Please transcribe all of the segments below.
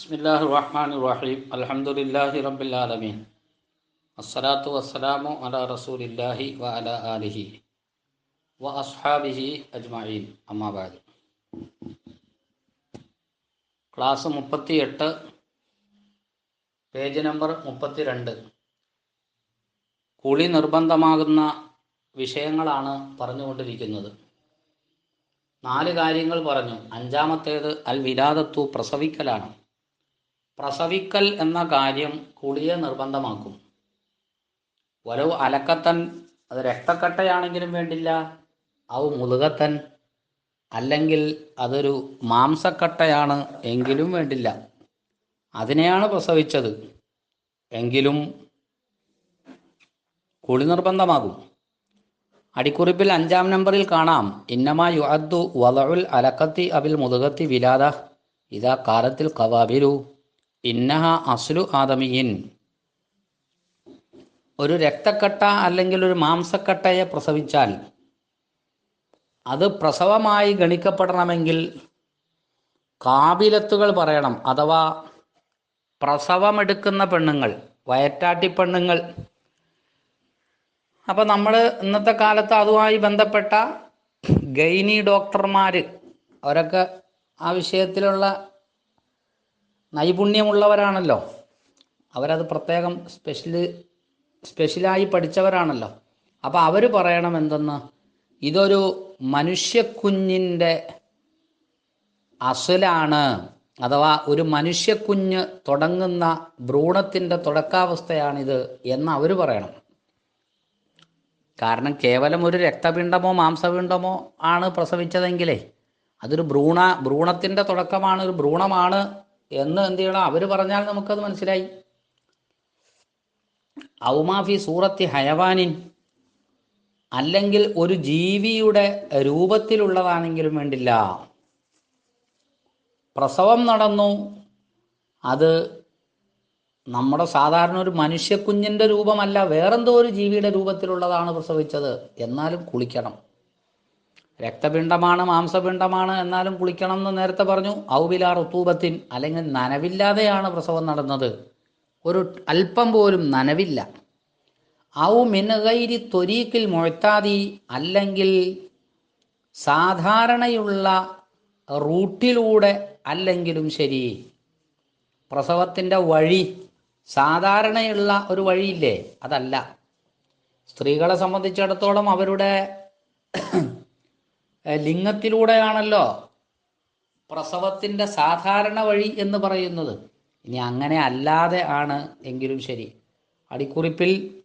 ബിസ്മില്ലാഹി റഹ്മാൻ റഹീം അലഹമുല്ലാഹി റബ്ബിലാലമീൻ. അസ്സലാത്തു വസ്സലാമു അലാ റസൂലില്ലാഹി വ ആലിഹി വ അസ്ഹാബിഹി അജ്മഈൻ. അമ്മാബാദ് ക്ലാസ് മുപ്പത്തിയെട്ട് പേജ് നമ്പർ മുപ്പത്തിരണ്ട്. കുളി നിർബന്ധമാകുന്ന വിഷയങ്ങളാണ് പറഞ്ഞുകൊണ്ടിരിക്കുന്നത്. നാല് കാര്യങ്ങൾ പറഞ്ഞു. അഞ്ചാമത്തേത് അൽ വിലാദത്തു പ്രസവിക്കലാണ്. പ്രസവിക്കൽ എന്ന കാര്യം കുളിയെ നിർബന്ധമാക്കും. വരവ് അലക്കത്തൻ അത് രക്തക്കട്ടയാണെങ്കിലും വേണ്ടില്ല. അവ മുതുകത്തൻ അല്ലെങ്കിൽ അതൊരു മാംസക്കട്ടയാണ് എങ്കിലും വേണ്ടില്ല. അതിനെയാണ് പ്രസവിച്ചത്. എങ്കിലും കുളി നിർബന്ധമാകും. അടിക്കുറിപ്പിൽ അഞ്ചാം നമ്പറിൽ കാണാം. ഇന്നമാ യുഅദ്ദു വലഉൽ അലക്കത്തി അബിൽ മുതുകത്തി വിലാദ ഇതാ കാലത്തിൽ കവാബിരു ഇന്നഹ അസ്ലു ആദമിയിൻ. ഒരു രക്തക്കട്ട അല്ലെങ്കിൽ ഒരു മാംസക്കട്ടയെ പ്രസവിച്ചാൽ അത് പ്രസവമായി ഗണിക്കപ്പെടണമെങ്കിൽ കാബിലത്തുകൾ പറയണം. അഥവാ പ്രസവമെടുക്കുന്ന പെണ്ണുങ്ങൾ വയറ്റാട്ടി പെണ്ണുങ്ങൾ. അപ്പോൾ നമ്മൾ ഇന്നത്തെ കാലത്ത് അതുമായി ബന്ധപ്പെട്ട ഗൈനി ഡോക്ടർമാർ അവരൊക്കെ ആ വിഷയത്തിലുള്ള നൈപുണ്യമുള്ളവരാണല്ലോ. അവരത് പ്രത്യേകം സ്പെഷ്യൽ സ്പെഷ്യലായി പഠിച്ചവരാണല്ലോ. അപ്പോൾ അവർ പറയണം എന്തെന്ന് ഇതൊരു മനുഷ്യക്കുഞ്ഞിന്റെ അസലാണ്. അഥവാ ഒരു മനുഷ്യക്കുഞ്ഞ് തുടങ്ങുന്ന ഭ്രൂണത്തിന്റെ തുടക്കാവസ്ഥയാണിത് എന്ന് അവർ പറയണം. കാരണം കേവലം ഒരു രക്തപിണ്ഡമോ മാംസപിണ്ഡമോ ആണ് പ്രസവിച്ചതെങ്കിലേ അതൊരു ഭ്രൂണ ഭ്രൂണത്തിന്റെ തുടക്കമാണ് ഒരു ഭ്രൂണമാണ് എന്ന് എന്ത് ചെയ്യണം? അവർ പറഞ്ഞാൽ നമുക്കത് മനസ്സിലായി. ഔമാഫി സൂറത്തി ഹയവാനിൻ. അല്ലെങ്കിൽ ഒരു ജീവിയുടെ രൂപത്തിലുള്ളതാണെങ്കിലും വേണ്ടില്ല. പ്രസവം നടന്നു. അത് നമ്മുടെ സാധാരണ ഒരു മനുഷ്യക്കുഞ്ഞിന്റെ രൂപമല്ല വേറെന്തോ ഒരു ജീവിയുടെ രൂപത്തിലുള്ളതാണ് പ്രസവിച്ചത്. എന്നാലും കുളിക്കണം. രക്തപിണ്ഡമാണ് മാംസപിണ്ഡമാണ് എന്നാലും കുളിക്കണം എന്ന് നേരത്തെ പറഞ്ഞു. ഔബിലാർ ഉത്തൂപത്തിൻ അല്ലെങ്കിൽ നനവില്ലാതെയാണ് പ്രസവം നടന്നത്. ഒരു അല്പം പോലും നനവില്ല. ഔ മിനഗൈരി ത്വരീക്കിൽ മുഴത്താതി അല്ലെങ്കിൽ സാധാരണയുള്ള റൂട്ടിലൂടെ അല്ലെങ്കിലും ശരി. പ്രസവത്തിന്റെ വഴി സാധാരണയുള്ള ഒരു വഴിയില്ലേ? അതല്ല. സ്ത്രീകളെ സംബന്ധിച്ചിടത്തോളം അവരുടെ ലിംഗത്തിലൂടെയാണല്ലോ പ്രസവത്തിന്റെ സാധാരണ വഴി എന്ന് പറയുന്നത്. ഇനി അങ്ങനെ അല്ലാതെ ആണ് എങ്കിലും ശരി. അടിക്കുറിപ്പിൽ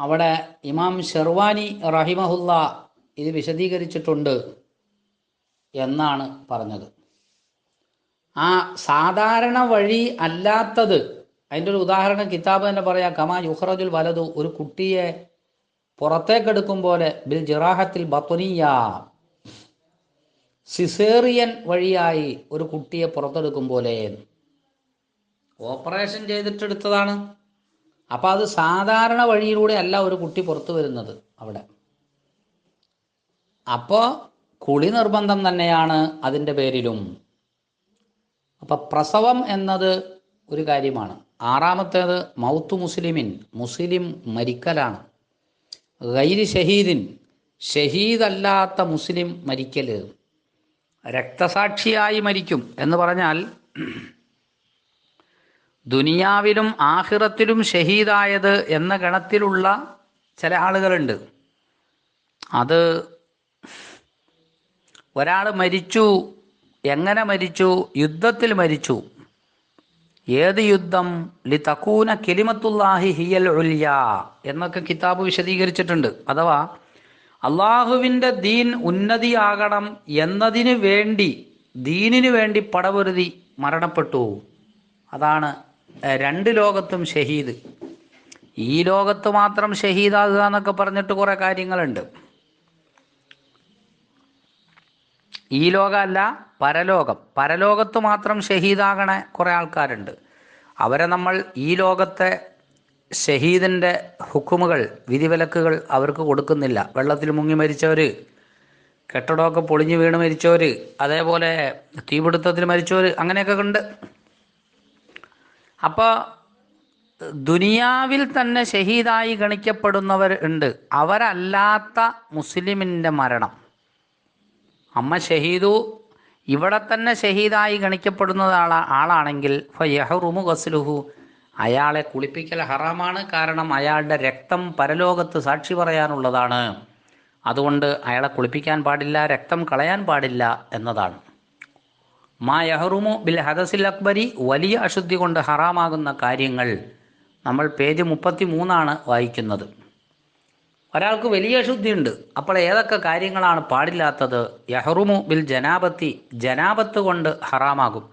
അവിടെ ഇമാം ഷെർവാനി റഹിമഹുല്ല ഇത് വിശദീകരിച്ചിട്ടുണ്ട് എന്നാണ് പറഞ്ഞത്. ആ സാധാരണ വഴി അല്ലാത്തത് അതിന്റെ ഒരു ഉദാഹരണം കിതാബ് തന്നെ പറയാം. കമാ യുഹ്റജുൽ വലതു ഒരു കുട്ടിയെ പുറത്തേക്കെടുക്കും പോലെ ബിൽ ജിറാഹത്തിൽ ബത്തുനിയ സിസേറിയൻ വഴിയായി ഒരു കുട്ടിയെ പുറത്തെടുക്കും പോലെ. ഓപ്പറേഷൻ ചെയ്തിട്ടെടുത്തതാണ്. അപ്പോൾ അത് സാധാരണ വഴിയിലൂടെ അല്ല ഒരു കുട്ടി പുറത്തു വരുന്നത് അവിടെ. അപ്പോൾ കുളി നിർബന്ധം തന്നെയാണ് അതിന്റെ പേരിലും. അപ്പം പ്രസവം എന്നത് ഒരു കാര്യമാണ്. ആറാമത്തേത് മൗത്ത് മുസ്ലിമിൻ മുസ്ലിം മരിക്കലാണ്. ഗൈരി ഷഹീദിൻ. ഷഹീദല്ലാത്ത മുസ്ലിം മരിക്കൽ രക്തസാക്ഷിയായി മരിക്കും എന്ന് പറഞ്ഞാൽ ദുനിയാവിലും ആഹിറത്തിലും ഷഹീദായത് എന്ന ഗണത്തിലുള്ള ചില ആളുകളുണ്ട്. അത് ഒരാൾ മരിച്ചു എങ്ങനെ മരിച്ചു യുദ്ധത്തിൽ മരിച്ചു ഏത് യുദ്ധം? ലി തക്കൂന കെലിമത്തുല്ലാഹി ഹിയൽ ഉല്യ എന്നൊക്കെ കിതാബ് വിശദീകരിച്ചിട്ടുണ്ട്. അഥവാ അള്ളാഹുവിന്റെ ദീൻ ഉന്നതിയാകണം എന്നതിന് വേണ്ടി ദീനിന് വേണ്ടി പടപൊരുതി മരണപ്പെട്ടു. അതാണ് രണ്ട് ലോകത്തും ഷഹീദ്. ഈ ലോകത്ത് മാത്രം ഷഹീദാകുക എന്നൊക്കെ പറഞ്ഞിട്ട് കുറേ കാര്യങ്ങളുണ്ട്. ഈ ലോകമല്ല പരലോകം. പരലോകത്ത് മാത്രം ഷഹീദാകണ കുറേ ആൾക്കാരുണ്ട്. അവരെ നമ്മൾ ഈ ലോകത്തെ ഷഹീദിന്റെ ഹുക്കുമുകൾ വിധിവിലക്കുകൾ അവർക്ക് കൊടുക്കുന്നില്ല. വെള്ളത്തിൽ മുങ്ങി മരിച്ചവർ കെട്ടിടമൊക്കെ പൊളിഞ്ഞു വീണ് മരിച്ചവർ അതേപോലെ തീപിടുത്തത്തിൽ മരിച്ചവർ അങ്ങനെയൊക്കെ ഉണ്ട്. അപ്പോൾ ദുനിയാവിൽ തന്നെ ഷഹീദായി ഗണിക്കപ്പെടുന്നവർ ഉണ്ട്. അവരല്ലാത്ത മുസ്ലിമിന്റെ മരണം. അമ്മ ഷഹീദു ഇവിടെ തന്നെ ഷഹീദായി ഗണിക്കപ്പെടുന്ന ആളാ ആളാണെങ്കിൽ ഫയഹറുമു ഗസ്ലുഹു. അയാളെ കുളിപ്പിക്കൽ ഹറാമാണ്. കാരണം അയാളുടെ രക്തം പരലോകത്ത് സാക്ഷി പറയാനുള്ളതാണ്. അതുകൊണ്ട് അയാളെ കുളിപ്പിക്കാൻ പാടില്ല രക്തം കളയാൻ പാടില്ല എന്നതാണ്. മാ യഹറുമു ബിൽ ഹദസിൽ അക്ബരി വലിയ അശുദ്ധി കൊണ്ട് ഹറാമാകുന്ന കാര്യങ്ങൾ നമ്മൾ പേജ് മുപ്പത്തി മൂന്നാണ് വായിക്കുന്നത്. ഒരാൾക്ക് വലിയ അശുദ്ധിയുണ്ട് അപ്പോൾ ഏതൊക്കെ കാര്യങ്ങളാണ് പാടില്ലാത്തത്? യഹ്റുമു ബിൽ ജനാപത്തി ജനാപത്ത് കൊണ്ട് ഹറാമാകും.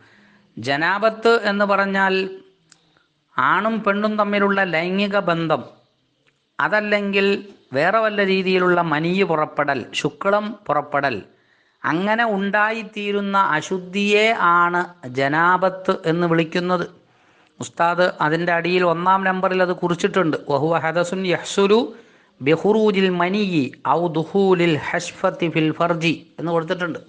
ജനാപത്ത് എന്ന് പറഞ്ഞാൽ ആണും പെണ്ണും തമ്മിലുള്ള ലൈംഗിക ബന്ധം. അതല്ലെങ്കിൽ വേറെ വല്ല രീതിയിലുള്ള മനിയ് പുറപ്പെടൽ ശുക്ലം പുറപ്പെടൽ. അങ്ങനെ ഉണ്ടായിത്തീരുന്ന അശുദ്ധിയെ ആണ് ജനാപത്ത് എന്ന് വിളിക്കുന്നത്. ഉസ്താദ് അതിന്റെ അടിയിൽ ഒന്നാം നമ്പറിൽ അത് കുറിച്ചിട്ടുണ്ട്. വഹുവ ഹദസുൻ യഹ്സുലു ബിഹുറൂജിൽ മനിയി ഔ ദുഹൂലിൽ ഹഷ്ഫത്തി ഫിൽ ഫർജി എന്ന് കൊടുത്തിട്ടുണ്ട്.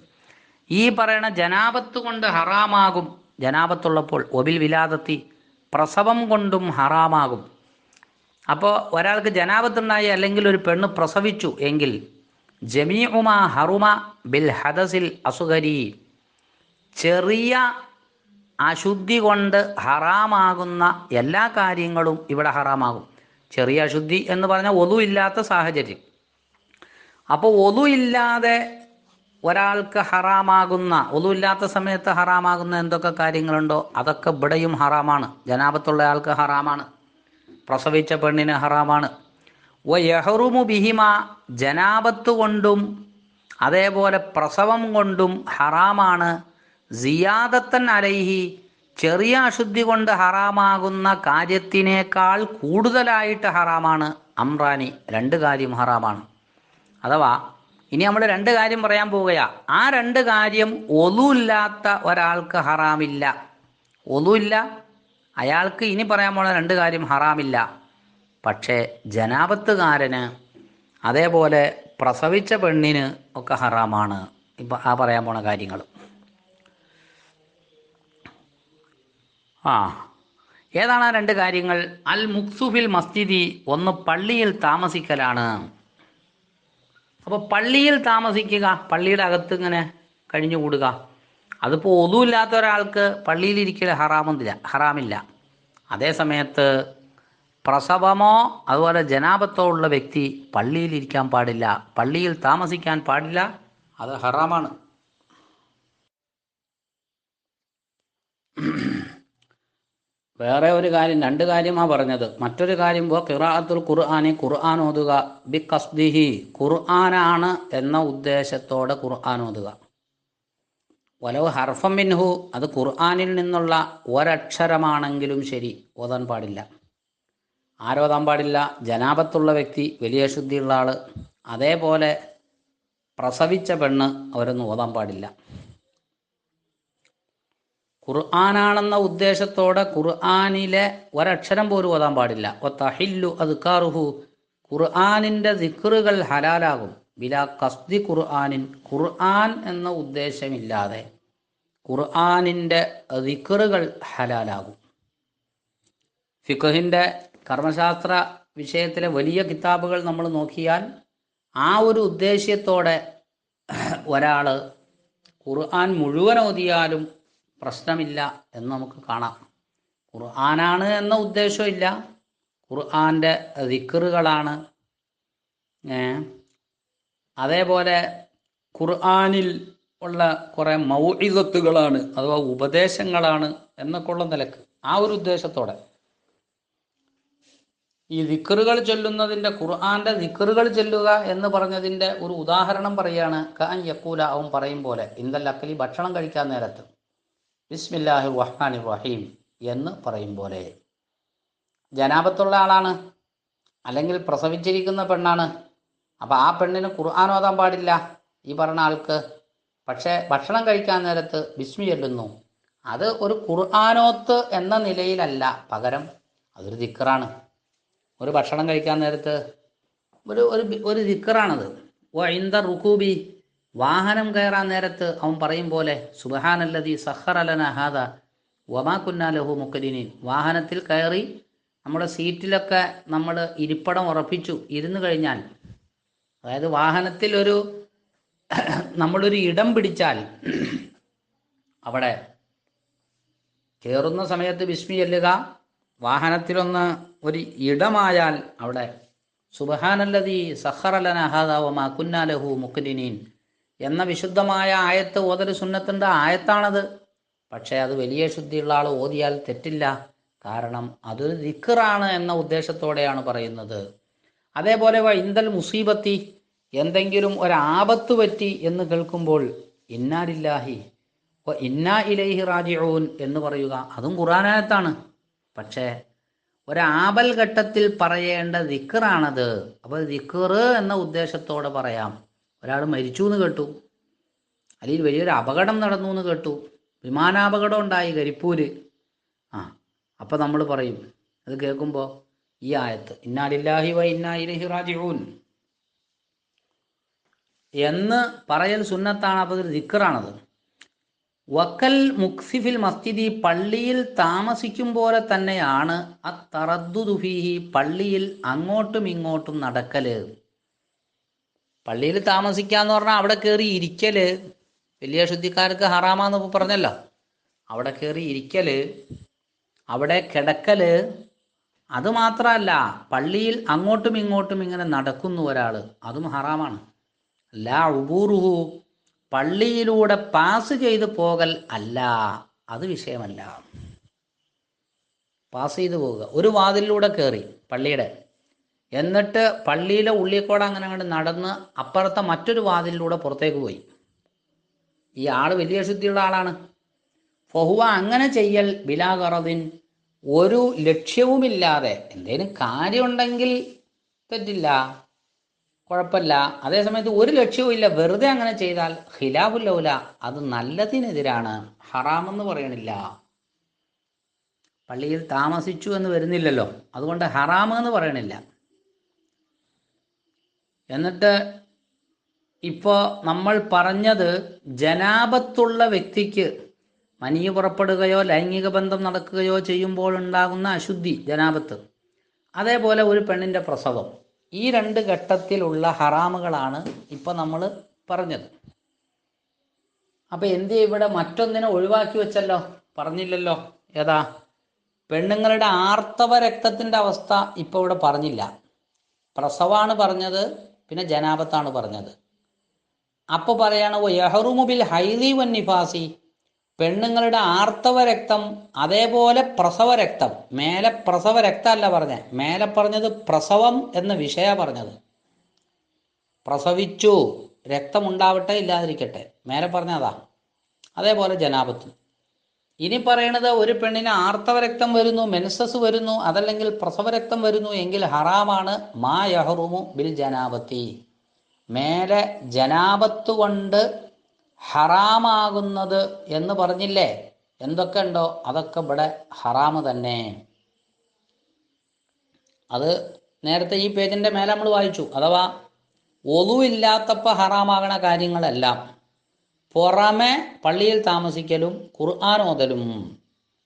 ഈ പറയണ ജനാപത്ത് കൊണ്ട് ഹറാമാകും ജനാപത്തുള്ളപ്പോൾ ഒബിൽ വിലാതത്തി പ്രസവം കൊണ്ടും ഹറാമാകും. അപ്പോൾ ഒരാൾക്ക് ജനാപത്തുണ്ടായി അല്ലെങ്കിൽ ഒരു പെണ്ണ് പ്രസവിച്ചു എങ്കിൽ ജമീഉമ ഹറുമ ബിൽ ഹദസിൽ അസുഖരി. ചെറിയ അശുദ്ധി കൊണ്ട് ഹറാമാകുന്ന എല്ലാ കാര്യങ്ങളും ഇവിടെ ഹറാമാകും. ചെറിയ അശുദ്ധി എന്ന് പറഞ്ഞാൽ ഒതു ഇല്ലാത്ത സാഹചര്യം. അപ്പോൾ ഒതു ഇല്ലാതെ ഒരാൾക്ക് ഹറാമാകുന്ന ഒതു ഇല്ലാത്ത സമയത്ത് ഹറാമാകുന്ന എന്തൊക്കെ കാര്യങ്ങളുണ്ടോ? അതൊക്കെ ഇവിടെയും ഹറാമാണ്. ജനാപത്തുള്ള ആൾക്ക് ഹറാമാണ്. പ്രസവിച്ച പെണ്ണിന് ഹറാമാണ്. വ യഹറുമു ബിഹിമ ജനാപത്ത് കൊണ്ടും അതേപോലെ പ്രസവം കൊണ്ടും ഹറാമാണ്. സിയാദത്തൻ അലൈഹി ചെറിയ അശുദ്ധി കൊണ്ട് ഹറാമാകുന്ന കാര്യത്തിനേക്കാൾ കൂടുതലായിട്ട് ഹറാമാണ് അമ്രാനി രണ്ട് കാര്യം ഹറാമാണ്. അഥവാ ഇനി നമ്മൾ രണ്ട് കാര്യം പറയാൻ പോവുകയാ. ആ രണ്ട് കാര്യം ഒതുല്ലാത്ത ഒരാൾക്ക് ഹറാമില്ല. ഒതുമില്ല അയാൾക്ക് ഇനി പറയാൻ പോണ രണ്ട് കാര്യം ഹറാമില്ല. പക്ഷേ ജനാപത്തുകാരന് അതേപോലെ പ്രസവിച്ച പെണ്ണിന് ഒക്കെ ഹറാമാണ്. ഇപ്പം ആ പറയാൻ പോണ കാര്യങ്ങൾ ആ ഏതാണ് ആ രണ്ട് കാര്യങ്ങൾ? അൽ മുക്സുഫിൽ മസ്ജിദി ഒന്ന് പള്ളിയിൽ താമസിക്കലാണ്. അപ്പോൾ പള്ളിയിൽ താമസിക്കുക പള്ളിയുടെ അകത്ത് ഇങ്ങനെ കഴിഞ്ഞുകൂടുക. അതിപ്പോൾ ഒതുമില്ലാത്ത ഒരാൾക്ക് പള്ളിയിൽ പള്ളിയിലിരിക്കൽ ഹറാമില്ല. ഹറാമില്ല അതേ സമയത്ത് പ്രസവമോ അതുപോലെ ജനാപത്തോ ഉള്ള വ്യക്തി പള്ളിയിൽ പള്ളിയിലിരിക്കാൻ പാടില്ല. പള്ളിയിൽ താമസിക്കാൻ പാടില്ല അത് ഹറാമാണ്. വേറെ ഒരു കാര്യം രണ്ട് കാര്യമാണ് പറഞ്ഞത്. മറ്റൊരു കാര്യം വ ഖിറാഅത്തുൽ ഖുർആാനി ഖുർആൻ ഓതുക ബി കസ്ദിഹി ഖുർആനാണ് എന്ന ഉദ്ദേശത്തോടെ ഖുർആൻ ഓതുക. വലവ് ഹർഫം മിൻഹു അത് ഖുർആനിൽ നിന്നുള്ള ഒരക്ഷരമാണെങ്കിലും ശരി ഓതാൻ പാടില്ല. ആരോതാൻ പാടില്ല? ജനാപത്തുള്ള വ്യക്തി വലിയ ശുദ്ധിയുള്ള ആൾ അതേപോലെ പ്രസവിച്ച പെണ്ണ് അവരൊന്നും ഓതാൻ പാടില്ല. ഖുർആനാണെന്ന ഉദ്ദേശത്തോടെ ഖുർആാനിലെ ഒരക്ഷരം പോലും ഓതാൻ പാടില്ല. ഒ തഹില്ലു അദ്കാറുഹു. ഖുർആാനിന്റെ ദിക്റുകൾ ഹലാലാകും. ബില കസ്തി ഖുർആാനിൻ. ഖുർആൻ എന്ന ഉദ്ദേശമില്ലാതെ ഖുർആാനിന്റെ ദിക്റുകൾ ഹലാലാകും. ഫിഖഹിന്റെ കർമ്മശാസ്ത്ര വിഷയത്തിലെ വലിയ കിതാബുകൾ നമ്മൾ നോക്കിയാൽ ആ ഒരു ഉദ്ദേശ്യത്തോടെ ഒരാൾ ഖുർആൻ മുഴുവൻ ഓതിയാലും പ്രശ്നമില്ല എന്ന് നമുക്ക് കാണാം. ഖുർആനാണ് എന്ന ഉദ്ദേശമില്ല ഖുർആന്റെ ദിക്കറുകളാണ് അതേപോലെ ഖുർആനിൽ ഉള്ള കുറേ മൗഇദത്തുകളാണ് അഥവാ ഉപദേശങ്ങളാണ് എന്നൊക്കെ ഉള്ള നിലയ്ക്ക്. ആ ഒരു ഉദ്ദേശത്തോടെ. ഈ ദിക്കറുകൾ ചൊല്ലുന്നതിന്റെ ഖുർആന്റെ ദിക്കറുകൾ ചൊല്ലുക എന്ന് പറഞ്ഞതിന്റെ ഒരു ഉദാഹരണം പറയുകയാണ്. ഖാൻ യക്കൂല അവൻ പറയും പോലെ. ഇന്ദൽ അക്കലി ഭക്ഷണം കഴിക്കാൻ നേരത്ത്. ബിസ്മില്ലാഹി റഹ്മാനി റഹീം എന്ന് പറയും പോലെ. ജനാപത്തുള്ള ആളാണ്. അല്ലെങ്കിൽ പ്രസവിച്ചിരിക്കുന്ന പെണ്ണാണ്. അപ്പോൾ ആ പെണ്ണിന് ഖുർആൻ ഓതാൻ പാടില്ല ഈ പറഞ്ഞ ആൾക്ക്. പക്ഷേ ഭക്ഷണം കഴിക്കാൻ നേരത്ത് ബിസ്മി ചൊല്ലുന്നു. അത് ഒരു ഖുർആാനോത്ത് എന്ന നിലയിലല്ല. പകരം അതൊരു ദിക്കറാണ് ഒരു ഭക്ഷണം കഴിക്കാൻ നേരത്ത് ഒരു ഒരു ഒരു ദിക്കറാണത് ഓ ഇന്ത റുക്കൂബി വാഹനം കയറാൻ നേരത്ത് അവൻ പറയും പോലെ സുബഹാനല്ലതി സഹറലന ഹാദ വമാ കുന്നാലഹു മുക്കലിനീൻ വാഹനത്തിൽ കയറി നമ്മുടെ സീറ്റിലൊക്കെ നമ്മൾ ഇരിപ്പടം ഉറപ്പിച്ചു. ഇരുന്നു കഴിഞ്ഞാൽ അതായത് വാഹനത്തിൽ ഒരു നമ്മളൊരു ഇടം പിടിച്ചാൽ അവിടെ കയറുന്ന സമയത്ത് വിസ്മി ചെല്ലുക വാഹനത്തിലൊന്ന് ഒരു ഇടമായാൽ അവിടെ സുബഹാനല്ലതി സഹറലന വമാ കുന്നാലഹു മുക്കലിനീൻ എന്ന വിശുദ്ധമായ ആയത്ത് ഓതൽ സുന്നത്തിന്റെ ആയത്താണത്. പക്ഷേ അത് വലിയ ശുദ്ധിയുള്ള ആൾ ഓതിയാൽ തെറ്റില്ല. കാരണം അതൊരു ദിക്കറാണ് എന്ന ഉദ്ദേശത്തോടെയാണ് പറയുന്നത്. അതേപോലെ വ ഇന്ദൽ മുസീബത്തി എന്തെങ്കിലും ഒരാപത്ത് പറ്റി എന്ന് കേൾക്കുമ്പോൾ ഇന്നാലില്ലാഹി ഇന്നാ ഇലൈഹി റാജിഊൻ എന്ന് പറയുക അതും ഖുറാനായത്താണ് പക്ഷേ ഒരാപൽ ഘട്ടത്തിൽ പറയേണ്ട ദിക്കറാണത് അപ്പോൾ ദിക്കറ് എന്ന ഉദ്ദേശത്തോടെ പറയാം. ഒരാൾ മരിച്ചു എന്ന് കേട്ടു. അല്ലെങ്കിൽ വലിയൊരു അപകടം നടന്നു എന്ന് കേട്ടു. വിമാനാപകടം ഉണ്ടായി കരിപ്പൂര്. ആ അപ്പം നമ്മൾ പറയും അത് കേൾക്കുമ്പോൾ ഈ ആയത്ത് ഇന്നാലില്ലാഹി വ ഇന്നാ ഇലൈഹി റാജിഊൻ. എന്ന് പറയൽ സുന്നത്താണ് അപ്പോൾ ഒരു ദിക്കറാണത് വക്കൽ മുക്സിഫിൽ മസ്ജിദി പള്ളിയിൽ താമസിക്കും പോലെ തന്നെയാണ് ആ തറദ്ദുദുഫീഹി പള്ളിയിൽ അങ്ങോട്ടും ഇങ്ങോട്ടും നടക്കൽ. പള്ളിയിൽ താമസിക്കാന്ന് പറഞ്ഞാൽ അവിടെ കയറി ഇരിക്കൽ. വലിയ ശുദ്ധിക്കാർക്ക് ഹറാമാന്ന് പറഞ്ഞല്ലോ. അവിടെ കയറി ഇരിക്കൽ അവിടെ കിടക്കൽ. അത് മാത്രമല്ല പള്ളിയിൽ അങ്ങോട്ടും ഇങ്ങോട്ടും ഇങ്ങനെ നടക്കുന്നു ഒരാൾ അതും ഹറാമാണ്. ലാ ഉബൂറുഹു. പള്ളിയിലൂടെ പാസ് ചെയ്ത് പോകൽ അല്ല അത് വിഷയമല്ല. പാസ് ചെയ്ത് പോവുക. ഒരു വാതിലിലൂടെ കയറി പള്ളിയുടെ. എന്നിട്ട് പള്ളിയിലെ ഉള്ളിക്കൂടെ അങ്ങനെ അങ്ങോട്ട് നടന്ന് അപ്പുറത്തെ മറ്റൊരു വാതിലിലൂടെ പുറത്തേക്ക് പോയി. ഈ ആൾ വലിയ ശുദ്ധിയുള്ള ആളാണ്. ഫഹുവ അങ്ങനെ ചെയ്യൽ ബിലാഗറദിൻ ഒരു ലക്ഷ്യവുമില്ലാതെ എന്തേലും കാര്യമുണ്ടെങ്കിൽ തെറ്റില്ല കുഴപ്പമില്ല. അതേസമയത്ത് ഒരു ലക്ഷ്യവും ഇല്ല വെറുതെ അങ്ങനെ ചെയ്താൽ ഖിലാഫുല്ലൗല അത് നല്ലതിനെതിരാണ് ഹറാമെന്ന് പറയണില്ല. പള്ളിയിൽ താമസിച്ചു എന്ന് വരുന്നില്ലല്ലോ അതുകൊണ്ട് ഹറാമെന്ന് പറയണില്ല. എന്നിട്ട് ഇപ്പോൾ നമ്മൾ പറഞ്ഞത് ജനാപത്തുള്ള വ്യക്തിക്ക് മനിയ പുറപ്പെടുകയോ ലൈംഗിക ബന്ധം നടക്കുകയോ ചെയ്യുമ്പോൾ ഉണ്ടാകുന്ന അശുദ്ധി ജനാപത്ത്. അതേപോലെ ഒരു പെണ്ണിന്റെ പ്രസവം. ഈ രണ്ട് ഘട്ടത്തിലുള്ള ഹറാമുകളാണ് ഇപ്പോൾ നമ്മൾ പറഞ്ഞത്. അപ്പോൾ എന്ത് ഇവിടെ? മറ്റൊന്നിനെ ഒഴിവാക്കി വെച്ചല്ലോ. പറഞ്ഞില്ലല്ലോ. ഏതാ? പെണ്ണുങ്ങളുടെ ആർത്തവ രക്തത്തിന്റെ അവസ്ഥ ഇപ്പോൾ ഇവിടെ പറഞ്ഞില്ല. പ്രസവമാണ് പറഞ്ഞത് പിന്നെ ജനാപത്താണ് പറഞ്ഞത്. അപ്പോൾ പറയാണ് യഹറുമുബിൽ യഹ്റുമു ബിൽ ഹൈലി വൻ നിഫാസി. പെണ്ണുങ്ങളുടെ ആർത്തവ രക്തം അതേപോലെ പ്രസവ രക്തം മേലെ പ്രസവ രക്തമല്ല പറഞ്ഞത് മേലെ പറഞ്ഞത് പ്രസവം എന്ന വിഷയ പറഞ്ഞത്. പ്രസവിച്ചു രക്തമുണ്ടാവട്ടെ ഇല്ലാതിരിക്കട്ടെ. മേലെ പറഞ്ഞതാ. അതേപോലെ ജനാപത്തും. ഇനി പറയണത് ഒരു പെണ്ണിന് ആർത്തവരക്തം വരുന്നു മെൻസസ് വരുന്നു അതല്ലെങ്കിൽ പ്രസവരക്തം വരുന്നു എങ്കിൽ ഹറാമാണ്. മാ യഹറുമു ബിൽ ജനാപത്തി മേലെ ജനാപത്ത് കൊണ്ട് ഹറാമാകുന്നത് എന്ന് പറഞ്ഞില്ലേ? എന്തൊക്കെ ഉണ്ടോ അതൊക്കെ ഇവിടെ ഹറാമ് തന്നെ. അത് നേരത്തെ ഈ പേജിന്റെ മേലെ നമ്മൾ വായിച്ചു. അഥവാ ഒതുവില്ലാത്തപ്പോൾ ഹറാമാകണ കാര്യങ്ങളെല്ലാം. പുറമെ പള്ളിയിൽ താമസിക്കലും ഖുർആൻ ഓതലും.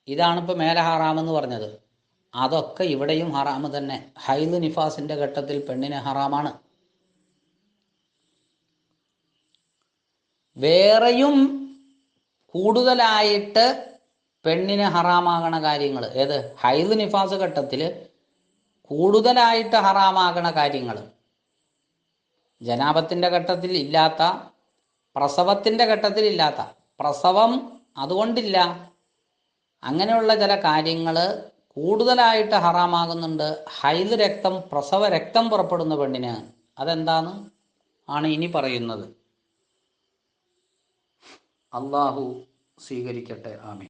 ഇതാണ് ഇപ്പോൾ മേലെ ഹറാമെന്ന് പറഞ്ഞത്. അതൊക്കെ ഇവിടെയും ഹറാമ് തന്നെ. ഹൈദ് നിഫാസിന്റെ ഘട്ടത്തിൽ പെണ്ണിന് ഹറാമാണ്. വേറെയും കൂടുതലായിട്ട് പെണ്ണിന് ഹറാമാകണ കാര്യങ്ങൾ ഏത്? ഹൈദ് നിഫാസ് ഘട്ടത്തിൽ കൂടുതലായിട്ട് ഹറാമാകണ കാര്യങ്ങൾ ജനാപത്തിന്റെ ഘട്ടത്തിൽ ഇല്ലാത്ത പ്രസവത്തിന്റെ ഘട്ടത്തിൽ ഇല്ലാത്ത പ്രസവം അതുകൊണ്ടില്ല. അങ്ങനെയുള്ള ചില കാര്യങ്ങൾ കൂടുതലായിട്ട് ഹറാമാകുന്നുണ്ട്. ഹൈദ് രക്തം പ്രസവ രക്തം പുറപ്പെടുന്ന പെണ്ണിന്. അതെന്താന്ന് ആണ് ഇനി പറയുന്നത്. അള്ളാഹു സ്വീകരിക്കട്ടെ. ആമീൻ.